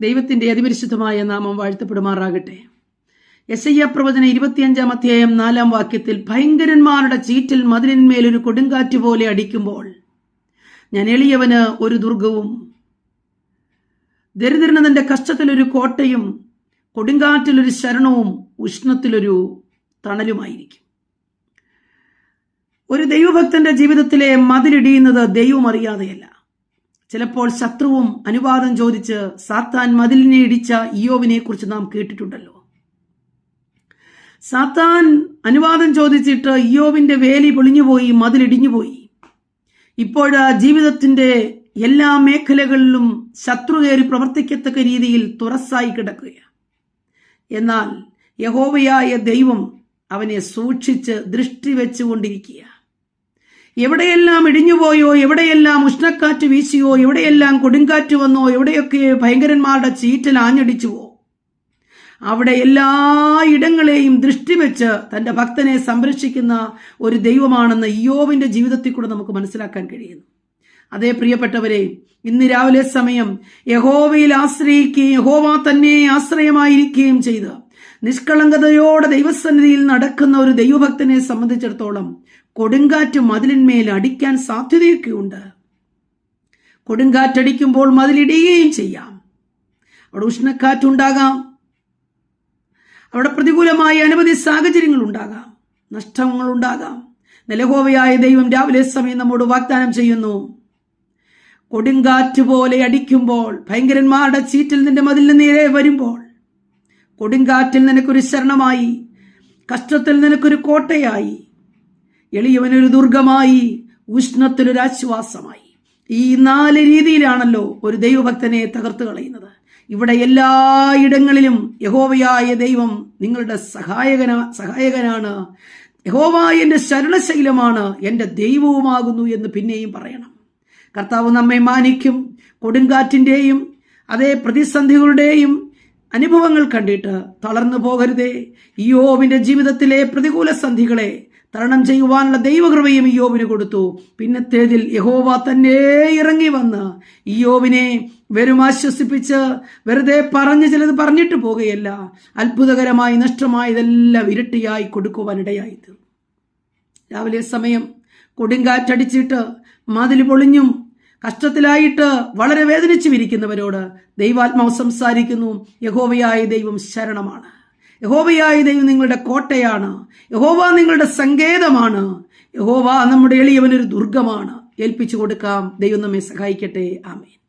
ദൈവത്തിന്റെ അതിപരിശുദ്ധമായ നാമം വാഴ്ത്തപ്പെടുമാറാകട്ടെ. ഐ പ്രവചന ഇരുപത്തിയഞ്ചാം അധ്യായം നാലാം വാക്യത്തിൽ ഭയങ്കരന്മാരുടെ ചീറ്റിൽ മതിലിന്മേൽ ഒരു കൊടുങ്കാറ്റ് പോലെ അടിക്കുമ്പോൾ ഞാൻ എളിയവന് ഒരു ദുർഗവും ദരിദ്രന് കഷ്ടത്തിലൊരു കോട്ടയും കൊടുങ്കാറ്റിലൊരു ശരണവും ഉഷ്ണത്തിലൊരു തണലുമായിരിക്കും. ഒരു ദൈവഭക്തന്റെ ജീവിതത്തിലെ മതിലിടിയുന്നത് ദൈവം അറിയാതെയല്ല. ചിലപ്പോൾ ശത്രുവും അനുവാദം ചോദിച്ച് സാത്താൻ മതിലിനെ ഇടിച്ച ഇയോവിനെ കുറിച്ച് നാം കേട്ടിട്ടുണ്ടല്ലോ. സാത്താൻ അനുവാദം ചോദിച്ചിട്ട് ഇയോവിന്റെ വേലി പൊളിഞ്ഞുപോയി മതിലിടിഞ്ഞുപോയി ഇപ്പോഴാ ജീവിതത്തിന്റെ എല്ലാ മേഖലകളിലും ശത്രു കയറി പ്രവർത്തിക്കത്തക്ക രീതിയിൽ തുറസായി കിടക്കുകയാണ്. എന്നാൽ യഹോവയായ ദൈവം അവനെ സൂക്ഷിച്ച് ദൃഷ്ടി വെച്ചുകൊണ്ടിരിക്കുക എവിടെയെല്ലാം ഇടിഞ്ഞുപോയോ എവിടെയെല്ലാം ഉഷ്ണക്കാറ്റ് വീശിയോ എവിടെയെല്ലാം കൊടുങ്കാറ്റ് വന്നോ എവിടെയൊക്കെ ഭയങ്കരന്മാരുടെ ചീറ്റൽ ആഞ്ഞടിച്ചുവോ. അവിടെ എല്ലാ ഇടങ്ങളെയും ദൃഷ്ടി വെച്ച് തന്റെ ഭക്തനെ സംരക്ഷിക്കുന്ന ഒരു ദൈവമാണെന്ന് ഇയോവിന്റെ ജീവിതത്തിൽ കൂടെ നമുക്ക് മനസ്സിലാക്കാൻ കഴിയുന്നു. അതേ പ്രിയപ്പെട്ടവരെ ഇന്ന് രാവിലെ സമയം യഹോവയിൽ ആശ്രയിക്കുകയും യഹോവ തന്നെ ആശ്രയമായിരിക്കുകയും ചെയ്ത് നിഷ്കളങ്കതയോടെ ദൈവസന്നിധിയിൽ നടക്കുന്ന ഒരു ദൈവഭക്തനെ സംബന്ധിച്ചിടത്തോളം കൊടുങ്കാറ്റ് മതിലിന്മേൽ അടിക്കാൻ സാധ്യതയൊക്കെയുണ്ട് കൊടുങ്കാറ്റടിക്കുമ്പോൾ മതിലിടുകയും ചെയ്യാം. അവിടെ ഉഷ്ണക്കാറ്റുണ്ടാകാം അവിടെ പ്രതികൂലമായ അനവധി സാഹചര്യങ്ങൾ ഉണ്ടാകാം. നഷ്ടങ്ങൾ ഉണ്ടാകാം. നിലകോവയായ ദൈവം രാവിലെ സമയം നമ്മോട് വാഗ്ദാനം ചെയ്യുന്നു. കൊടുങ്കാറ്റ് പോലെ അടിക്കുമ്പോൾ ഭയങ്കരന്മാരുടെ ചീറ്റിൽ നിന്റെ മതിലിന് നേരെ വരുമ്പോൾ കൊടുങ്കാറ്റിൽ നിനക്കൊരു ശരണമായി കഷ്ടത്തിൽ നിനക്കൊരു കോട്ടയായി എളിയവനൊരു ദുർഗമായി ഉഷ്ണത്തിനൊരാശ്വാസമായി ഈ നാല് രീതിയിലാണല്ലോ ഒരു ദൈവഭക്തനെ തകർത്ത് കളയുന്നത്. ഇവിടെ എല്ലായിടങ്ങളിലും യഹോവയായ ദൈവം നിങ്ങളുടെ സഹായകന സഹായകനാണ്. യഹോവ എന്റെ ശരണശൈലമാണ് എന്റെ ദൈവവുമാകുന്നു എന്ന് പിന്നെയും പറയണം. കർത്താവ് നമ്മെ മാനിക്കും കൊടുങ്കാറ്റിന്റെയും അതേ പ്രതിസന്ധികളുടെയും അനുഭവങ്ങൾ കണ്ടിട്ട് തളർന്നു പോകരുതേ. യോവിന്റെ ജീവിതത്തിലെ പ്രതികൂല സന്ധികളെ തരണം ചെയ്യുവാനുള്ള ദൈവകൃപയും യോബിന് കൊടുത്തു. പിന്നത്തേതിൽ യഹോവ തന്നെ ഇറങ്ങി വന്ന് യോബിനെ വെറും ആശ്വസിപ്പിച്ച് വെറുതെ പറഞ്ഞ് ചിലത് പറഞ്ഞിട്ട് പോകുകയല്ല. അത്ഭുതകരമായി നഷ്ടമായതെല്ലാം ഇരട്ടിയായി കൊടുക്കുവാനിടയായി രാവിലെ സമയം കൊടുങ്കാറ്റടിച്ചിട്ട് മതിൽ പൊളിഞ്ഞും കഷ്ടത്തിലായിട്ട് വളരെ വേദനിച്ചു വിരിക്കുന്നവരോട് ദൈവാത്മാവ് സംസാരിക്കുന്നു. യഹോവയായ ദൈവം ശരണമാണ്. യഹോവയായ ദൈവം നിങ്ങളുടെ കോട്ടയാണ്. യഹോവ നിങ്ങളുടെ സങ്കേതമാണ്. യഹോവ നമ്മുടെ എളിയവനൊരു ദുർഗമാണ്. ഏൽപ്പിച്ചു കൊടുക്കാം. ദൈവം നമ്മെ സഹായിക്കട്ടെ. ആമേൻ.